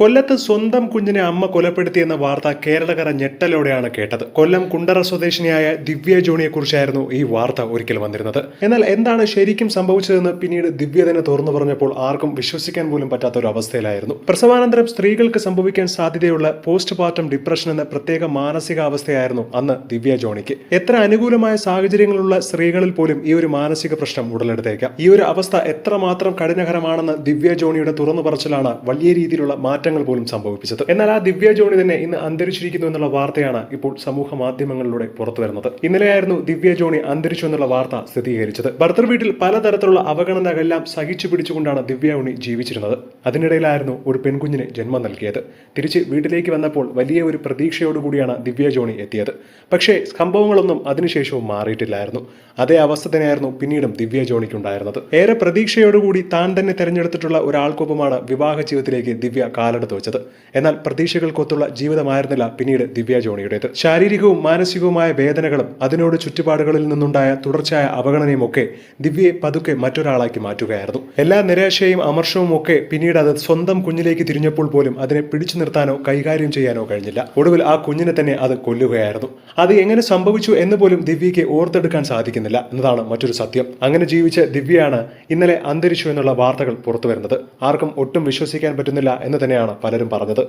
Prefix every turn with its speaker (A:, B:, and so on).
A: കൊല്ലത്ത് സ്വന്തം കുഞ്ഞിനെ അമ്മ കൊലപ്പെടുത്തിയെന്ന വാർത്ത കേരളകര ഞെട്ടലോടെയാണ് കേട്ടത്. കൊല്ലം കുണ്ടറ സ്വദേശിനിയായ ദിവ്യ ജോണിയെക്കുറിച്ചായിരുന്നു ഈ വാർത്ത ഒരിക്കൽ വന്നിരുന്നത്. എന്നാൽ എന്താണ് ശരിക്കും സംഭവിച്ചതെന്ന് പിന്നീട് ദിവ്യ തന്നെ തുറന്നു പറഞ്ഞപ്പോൾ ആർക്കും വിശ്വസിക്കാൻ പോലും പറ്റാത്ത ഒരു അവസ്ഥയിലായിരുന്നു. പ്രസവാനന്തരം സ്ത്രീകൾക്ക് സംഭവിക്കാൻ സാധ്യതയുള്ള പോസ്റ്റ് പാർട്ടം ഡിപ്രഷൻ എന്ന പ്രത്യേക മാനസികാവസ്ഥയായിരുന്നു അന്ന് ദിവ്യ ജോണിക്ക്. എത്ര അനുകൂലമായ സാഹചര്യങ്ങളുള്ള സ്ത്രീകളിൽ പോലും ഈ ഒരു മാനസിക പ്രശ്നം ഉടലെടുത്തേക്കാം. ഈ ഒരു അവസ്ഥ എത്രമാത്രം കഠിനകരമാണെന്ന് ദിവ്യ ജോണിയുടെ തുറന്നു പറച്ചിലാണ് വലിയ രീതിയിലുള്ള മാറ്റങ്ങൾ പോലും സംഭവിപ്പിച്ചത്. എന്നാൽ ആ ദിവ്യ ജോണി തന്നെ ഇന്ന് അന്തരിച്ചിരിക്കുന്നു എന്നുള്ള വാർത്തയാണ് ഇപ്പോൾ സമൂഹ മാധ്യമങ്ങളിലൂടെ പുറത്തു വരുന്നത്. ഇന്നലെയായിരുന്നു ദിവ്യ ജോണി അന്തരിച്ചു എന്നുള്ള വാർത്ത സ്ഥിരീകരിച്ചത്. ഭർത്തൃ വീട്ടിൽ പലതരത്തിലുള്ള അവഗണനകളെല്ലാം സഹിച്ചു പിടിച്ചുകൊണ്ടാണ് ദിവ്യ ഉണ്ണി ജീവിച്ചിരുന്നത്. അതിനിടയിലായിരുന്നു ഒരു പെൺകുഞ്ഞിന് ജന്മം നൽകിയത്. തിരിച്ച് വീട്ടിലേക്ക് വന്നപ്പോൾ വലിയ ഒരു പ്രതീക്ഷയോടുകൂടിയാണ് ദിവ്യ ജോണി എത്തിയത്. പക്ഷേ സംഭവങ്ങളൊന്നും അതിനുശേഷവും മാറിയിട്ടില്ലായിരുന്നു. അതേ അവസ്ഥ തന്നെയായിരുന്നു പിന്നീടും ദിവ്യ ജോണിക്കുണ്ടായിരുന്നത്. ഏറെ പ്രതീക്ഷയോടുകൂടി താൻ തന്നെ തെരഞ്ഞെടുത്തിട്ടുള്ള ഒരാൾക്കൊപ്പമാണ് വിവാഹ ജീവിതത്തിലേക്ക് ദിവ്യ കാലെടുത്ത് വെച്ചത്. എന്നാൽ പ്രതീക്ഷകൾക്കൊത്തുള്ള ജീവിതമായിരുന്നില്ല പിന്നീട് ദിവ്യ ജോണിയുടേത്. ശാരീരികവും മാനസികവുമായ വേദനകളും അതിനോട് ചുറ്റുപാടുകളിൽ നിന്നുണ്ടായ തുടർച്ചയായ അവഗണനയും ഒക്കെ ദിവ്യയെ പതുക്കെ മറ്റൊരാളാക്കി മാറ്റുകയായിരുന്നു. എല്ലാ നിരാശയും അമർഷവും ഒക്കെ പിന്നീട് അത് സ്വന്തം കുഞ്ഞിലേക്ക് തിരിഞ്ഞപ്പോൾ പോലും അതിനെ പിടിച്ചു നിർത്താനോ കൈകാര്യം ചെയ്യാനോ കഴിഞ്ഞില്ല. ഒടുവിൽ ആ കുഞ്ഞിനെ തന്നെ അത് കൊല്ലുകയായിരുന്നു. അത് എങ്ങനെ സംഭവിച്ചു എന്ന് പോലും ദിവ്യയ്ക്ക് ഓർത്തെടുക്കാൻ സാധിക്കുന്നില്ല എന്നതാണ് മറ്റൊരു സത്യം. അങ്ങനെ ജീവിച്ച ദിവ്യയാണ് ഇന്നലെ അന്തരിച്ചു എന്നുള്ള വാർത്തകൾ പുറത്തു വരുന്നത് ആർക്കും ഒട്ടും വിശ്വസിക്കാൻ പറ്റുന്നില്ല എന്ന് തന്നെയാണ് പലരും പറഞ്ഞത്.